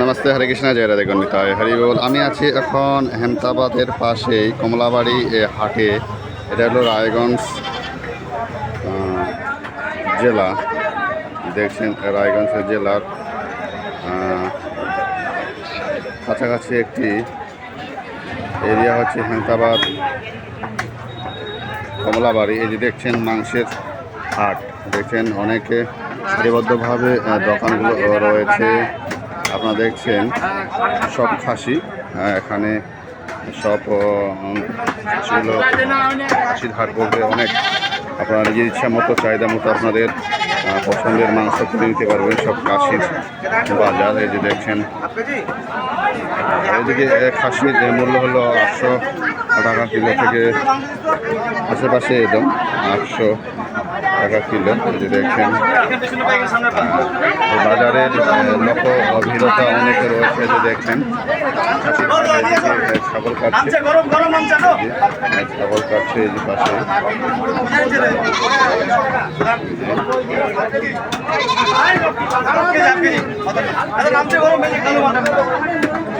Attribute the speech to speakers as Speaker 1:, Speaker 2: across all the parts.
Speaker 1: নমস্তে, হরে কৃষ্ণ, জয় রাধে গণ্ডিতায় হরি বল। আমি আছি এখন হেমতাবাদের পাশেই কমলাবাড়ি হাটে। এটা হলো রায়গঞ্জ জেলা। দেখছেন রায়গঞ্জ জেলার কাছাকাছি একটি এরিয়া হচ্ছে হেমতাবাদ, কমলাবাড়ি। এই যে দেখছেন, মাংসের হাট। দেখছেন, অনেকে সারিবদ্ধভাবে দোকানগুলো রয়েছে। আপনারা দেখছেন সব খাসি আহ, এখানে সব খাসিগুলো খাসির হাট বলতে অনেক আপনারা নিজের ইচ্ছা মতো চাহিদা মতো আপনাদের পছন্দের মাংস কিনে নিতে পারবেন সব খাসির বাজার। এই যে দেখছেন এদিকে খাসির মূল্য হলো আটশো টাকা কিলো থেকে আশেপাশে একদম আটশো টাকা কিলো এই যে দেখছেন বাজারের আহ, অভিজ্ঞতা অনেকে রয়েছে এই যে দেখছেন ছাগল কাটছে ছাগল কাটছে এই পাশে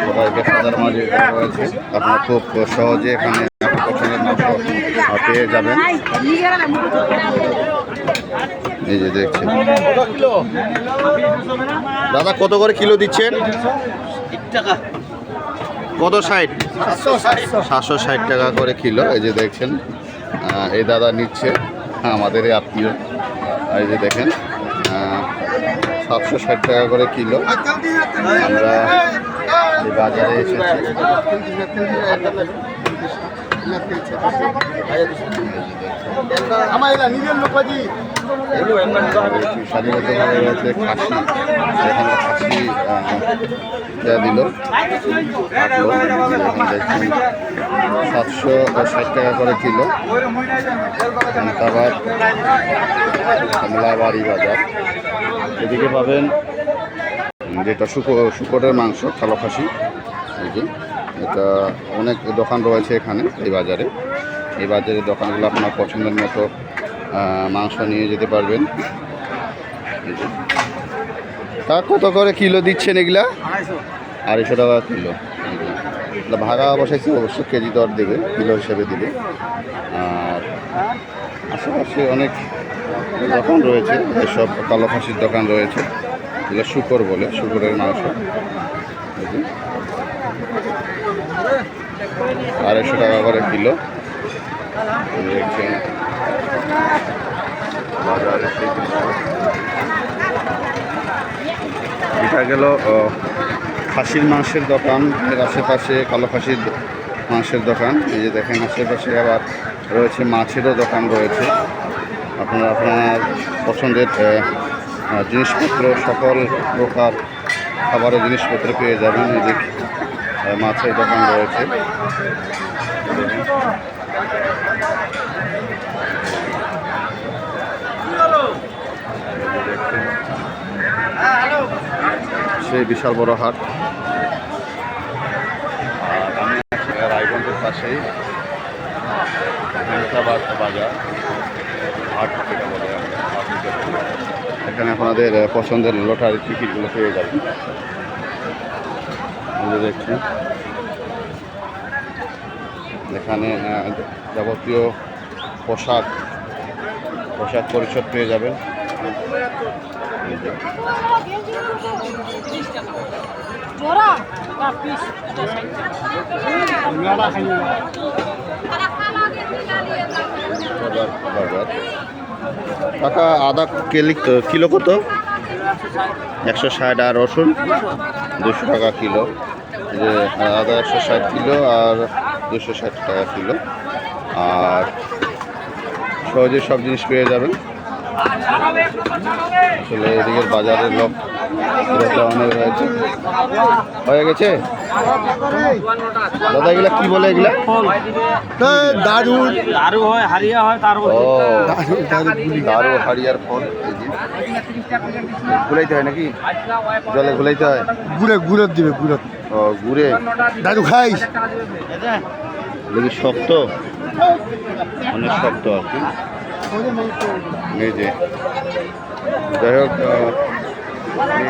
Speaker 1: সবাই ব্যস্ততার মাঝে রয়েছে। আপনার খুব সহজে এখানে আপনার পছন্দের মাংস পেয়ে যাবেন। এই যে দেখছেন। দাদা, কত করে কিলো দিচ্ছেন? কত ষাট? সাতশো ষাট টাকা করে কিলো, এই যে দেখছেন। এই দাদা নিচ্ছে, আমাদের এই আত্মীয়। এই যে দেখেন সাতশো ষাট টাকা করে কিলো। আমরা বাজারে এসেছি। রয়েছে খাসি সাতশো ষাট টাকা করে কিলো কমলাবাড়ি বাজার এদিকে পাবেন যেটা শুকো শুকরের মাংস, কালো খাসি যে। এটা অনেক দোকান রয়েছে এখানে এই বাজারে। এই বাজারে দোকানগুলো আপনার পছন্দের মতো মাংস নিয়ে যেতে পারবেন। তা কত করে কিলো দিচ্ছেন এগুলা? আড়াইশো। টাকা কিলো। ভাগা বসাইছি অবশ্য কেজি দর দেবে কিলো হিসেবে দেবে। আর আশেপাশে অনেক দোকান রয়েছে এসব কালো খাসির দোকান রয়েছে। এগুলো শুকর বলে শুকরের মাংস। আড়াইশো টাকা করে কিলো। এটা গেল খাসির মাংসের দোকান। এর আশেপাশে কালো খাসির মাংসের দোকান। এই যে দেখেন আশেপাশে আবার রয়েছে মাছেরও দোকান রয়েছে। আপনারা আপনার পছন্দের জিনিসপত্র সকল প্রকার খাবারের জিনিসপত্র পেয়ে যাবেন। এই আহ, মাছের দোকান রয়েছে। সেই বিশাল বড় হাট। রায়গঞ্জের পাশেই। বাজার। হাট যেটা বলে। এখানে আপনাদের পছন্দের লটারি টিকিটগুলো পেয়ে যাবেন। যে দেখছেন এখানে যাবতীয় পোশাক পোশাক পরিচ্ছদ পেয়ে যাবেন। কাকা, আদা কেলি, কিলো কত? একশো ষাট আর রসুন দুশো টাকা কিলো। যে আদা একশো ষাট কিলো আর দুশো ষাট টাকা কিলো। আর সহজে সব জিনিস পেয়ে যাবেন। আসলে এদিকের বাজারের লোক অনেক রয়েছে। হয়ে গেছে? দাদা এগুলা কি বলে এগুলা?
Speaker 2: দারুণ
Speaker 3: আরও হয় হারিয়া হয় তার
Speaker 1: দারু হারিয়ার ফল। ঘুলাইতে হয় নাকি? জলে ঘুলাইতে হয়?
Speaker 2: গুড়ে গুড়ে দিবে গুড়ে
Speaker 1: ও ঘুরে
Speaker 2: দাদু খাই।
Speaker 1: দেখি শক্ত? অনেক শক্ত আর কি। এই যে যাই হোক আমি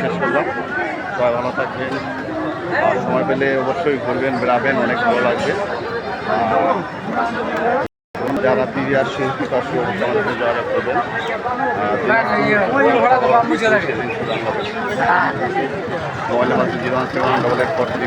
Speaker 1: শেষ করলাম। সবাই ভালো থাকবেন। সময় পেলে অবশ্যই ঘুরবেন, বেড়াবেন, অনেক ভালো লাগবে। যারা পিরিয়ার শিল্পী পাশে আমাদের যোগাযোগ করবেন mobile number zero one double eight four three